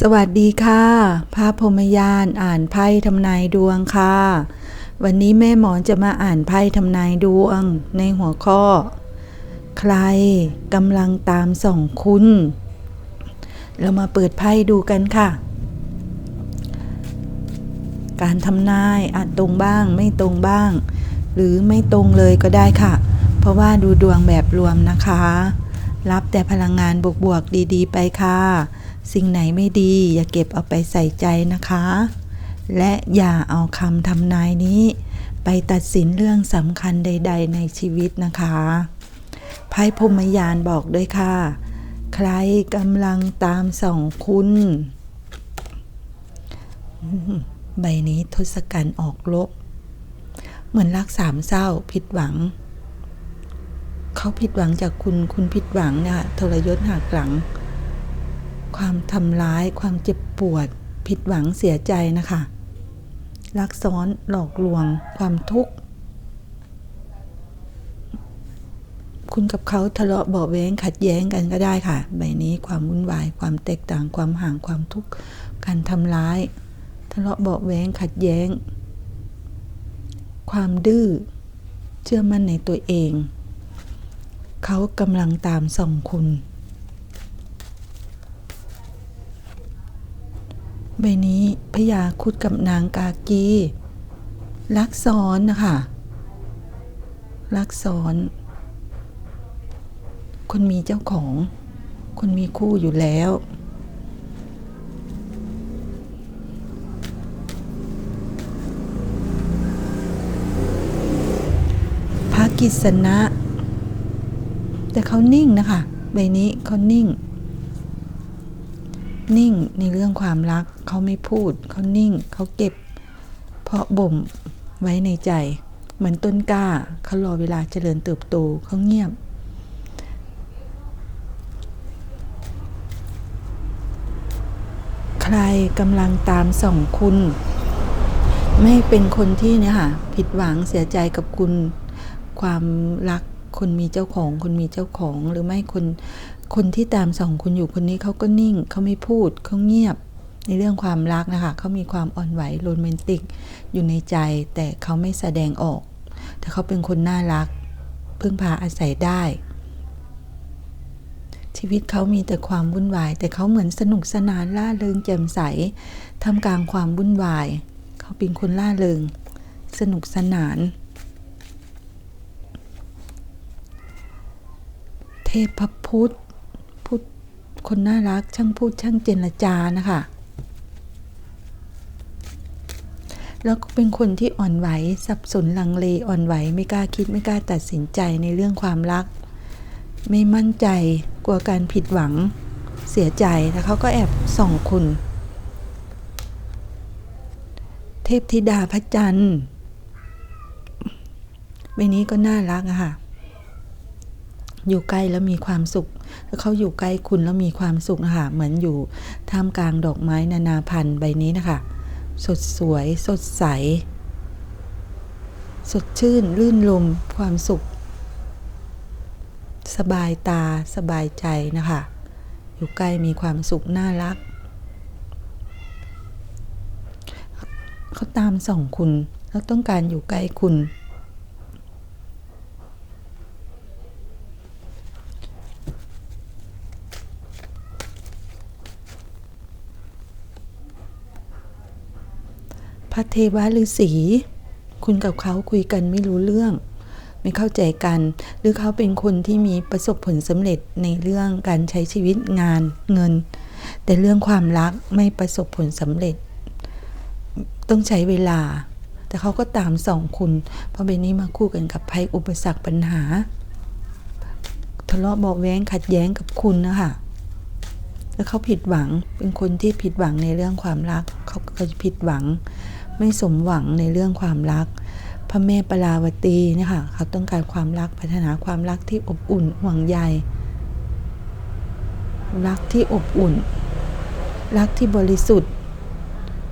สวัสดีค่ะพระพรมยานอ่านไพ่ทำนายดวงค่ะ วันนี้แม่หมอจะมาอ่านไพ่ทำนายดวงในหัวข้อ ใครกำลังตามส่องคุณ เรามาเปิดไพ่ดูกันค่ะ การทำนายอาจตรงบ้างไม่ตรงบ้าง หรือไม่ตรงเลยก็ได้ค่ะ เพราะว่าดูดวงแบบรวมนะคะ รับแต่พลังงานบวกๆดี ๆ ไปค่ะ สิ่งไหนไม่ดี อย่าเก็บเอาไปใส่ใจนะคะ และอย่าเอาคำทำนายนี้ ไปตัดสินเรื่องสำคัญใด ๆ ในชีวิตนะคะไพ่พมยานบอกด้วยค่ะ ใครกำลังตามส่องคุณใบนี้ทศกัณฐ์ออกลบ เหมือนรักสามเศร้าผิดหวัง เขาผิดหวังจากคุณคุณผิดหวังเนี่ยทรยศหักหลัง ความทำร้าย ความเจ็บปวด ผิดหวังเสียใจนะคะรักซ้อนหลอกลวง ความทุกข์ คุณกับเขาทะเลาะเบาะแว้งขัดแย้งกันก็ได้ค่ะ ใบนี้ความวุ่นวาย ความแตกต่าง ความห่าง ความทุกข์ การทำร้าย ทะเลาะเบาะแว้งขัดแย้ง ความดื้อ เชื่อมั่นในตัวเอง เขากำลังตามส่องคุณ ใบนี้พญาคุดกับนางกากีลักซ้อนนะคะลักซ้อน คนมีเจ้าของ คนมีคู่อยู่แล้ว พระกิษณะ แต่เขานิ่งนะคะ ใบนี้เขานิ่ง นิ่งในเรื่องความรัก เขาไม่พูด เขานิ่ง เขาเก็บ เพราะบ่มไว้ในใจ เหมือนต้นกล้า เขารอเวลาเจริญเติบโต เขาเงียบ ใครกำลังตามส่องคุณ ไม่เป็นคนที่เนี่ยค่ะ ผิดหวังเสียใจกับคุณ ความรัก คนมีเจ้าของ คนมีเจ้าของหรือไม่คนคนที่ตามส่องคุณอยู่คนนี้เขาก็นิ่งเขาไม่พูดเขาเงียบในเรื่องความรักนะคะเขามีความอ่อนไหวโรแมนติก อยู่ในใจ แต่เขาไม่แสดงออก แต่เขาเป็นคนน่ารัก พึ่งพาอาศัยได้ ชีวิตเขามีแต่ความวุ่นวาย แต่เขาเหมือนสนุกสนานล่าเริงแจ่มใสทำกลางความวุ่นวาย เขาเป็นคนล่าเริง สนุกสนาน เท พพุทธพุทธคนน่ารักช่างพูดช่างเจรจานะคะ แล้วก็เป็นคนที่อ่อนไหวสับสนลังเลอ่อนไหวไม่กล้าคิดไม่กล้าตัดสินใจในเรื่องความรัก ไม่มั่นใจกลัวการผิดหวังเสียใจแล้วเขาก็แอบส่องคุณ เทพธิดาพระจันทร์ใบนี้ก็น่ารักอะค่ะ อยู่ใกล้แล้วมีความสุขเขาอยู่ใกล้คุณแล้วมีความสุขนะคะเหมือนอยู่ท่ามกลางดอกไม้นานาพันธุ์ใบนี้นะคะ สดสวยสดใส สดชื่น ลื่นลมความสุข สบายตาสบายใจนะคะ อยู่ใกล้มีความสุขน่ารักเขาตามส่องคุณแล้วต้องการอยู่ใกล้คุณ พระเทวฤาษีคุณกับเขาคุยกันไม่รู้เรื่อง ไม่เข้าใจกัน หรือเขาเป็นคนที่มีประสบผลสำเร็จในเรื่องการใช้ชีวิตงานเงิน แต่เรื่องความรักไม่ประสบผลสำเร็จ ต้องใช้เวลา แต่เขาก็ตามสองคุณเพราะเบนนี้มาคู่กันกับภัยอุปสรรคปัญหาทะเลาะเบาแว้งขัดแย้งกับคุณนะคะแล้วเขาผิดหวังเป็นคนที่ผิดหวังในเรื่องความรักเขาก็ผิดหวัง ไม่สมหวังในเรื่องความรัก พระแม่ปราวตีเนี่ยค่ะเขาต้องการความรักพัฒนาความรักที่อบอุ่นห่วงใย รักที่อบอุ่น รักที่บริสุทธิ์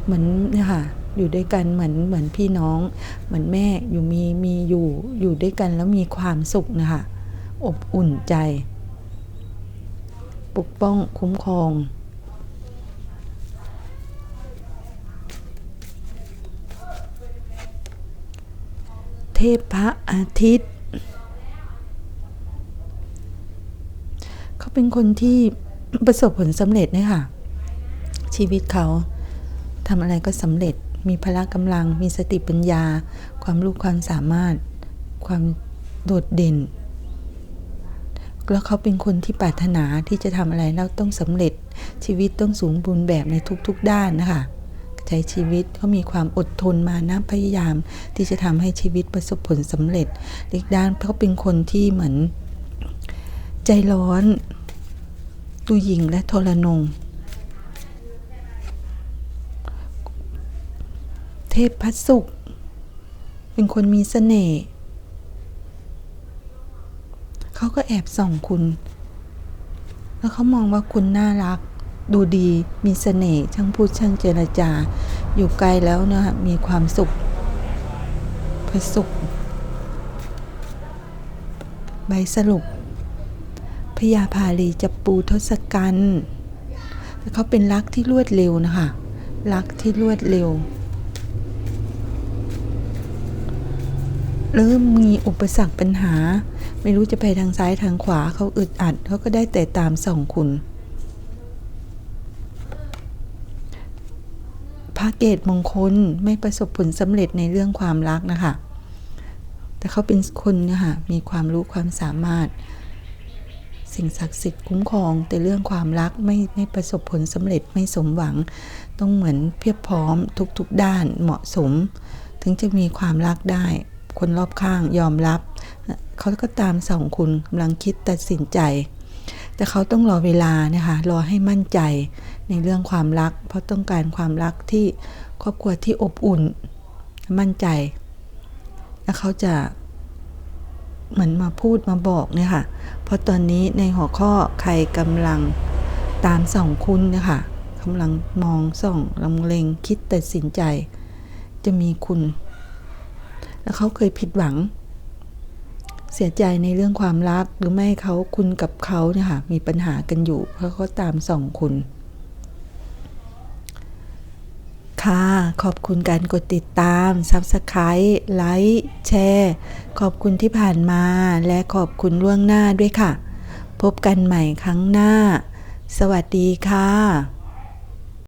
เหมือนเนี่ยค่ะอยู่ด้วยกันเหมือนเหมือนพี่น้อง เหมือนแม่อยู่มีมีอยู่อยู่ด้วยกันแล้วมีความสุขนะคะอบอุ่นใจ ปกป้องคุ้มครอง พพระอาทิตย์ เขาเป็นคนที่ประสบผลสำเร็จเนี่ยค่ะ ชีวิตเขาทำอะไรก็สำเร็จมีพละกำลัง มีสติปัญญา ความรู้ความสามารถ ความโดดเด่น แล้วเขาเป็นคนที่ปรารถนาที่จะทำอะไรแล้วต้องสำเร็จชีวิตต้องสูงบูรณ์แบบในทุกๆด้านนะคะ ใช้ชีวิตเขามีความอดทนมานะพยายาม ที่จะทำให้ชีวิตประสบผลสำเร็จอีกด้านเขาเป็นคนที่เหมือน ใจร้อนดูหญิงและทรนงเทพพัสุข เป็นคนมีเสน่ห์เขาก็แอบส่องคุณ แล้วเขามองว่าคุณน่ารัก ดูดีมีเสน่ห์ช่างพูดช่างเจรจา อยู่ไกลแล้วนะมีความสุขพระสุข ใบสรุปพญาพาลีจะปูทศกัณฐ์เขาเป็นรักที่รวดเร็วนะคะ รักที่รวดเร็วเริ่มมีอุปสรรคปัญหา ไม่รู้จะไปทางซ้ายทางขวาเขาอึดอัดเขาก็ได้แต่ตามส่องคุณ ระเกตมงคลไม่ประสบผลสำเร็จในเรื่องความรักนะคะ แต่เขาเป็นคนนะคะมีความรู้ความสามารถ สิ่งศักดิ์สิทธิ์คุ้มครอง แต่เรื่องความรักไม่ไม่ประสบผลสำเร็จไม่สมหวัง ต้องเหมือนเพียบพร้อมทุกๆด้านเหมาะสม ถึงจะมีความรักได้ คนรอบข้างยอมรับ เขาก็ตามสองคุณกำลังคิดตัดสินใจ แต่เขาต้องรอเวลานะคะรอให้มั่นใจในเรื่องความรัก เพราะต้องการความรักที่ครอบครัวที่อบอุ่น มั่นใจ แล้วเขาจะเหมือนมาพูดมาบอกเนี่ยค่ะ เพราะตอนนี้ในหัวข้อใครกำลังตามส่องคุณเนี่ยค่ะกำลังมองส่องลำเลงคิดตัดสินใจ จะมีคุณ แล้วเขาเคยผิดหวัง เสียใจในเรื่องความรักหรือไม่เขาคุณกับเขาเนี่ยค่ะมีปัญหากันอยู่เพราะเขาตามส่องคุณ ค่ะ ขอบคุณการกดติดตาม Subscribe ไลค์แชร์ขอบคุณที่ผ่านมาและขอบคุณล่วงหน้าด้วยค่ะ พบกันใหม่ครั้งหน้า สวัสดีค่ะ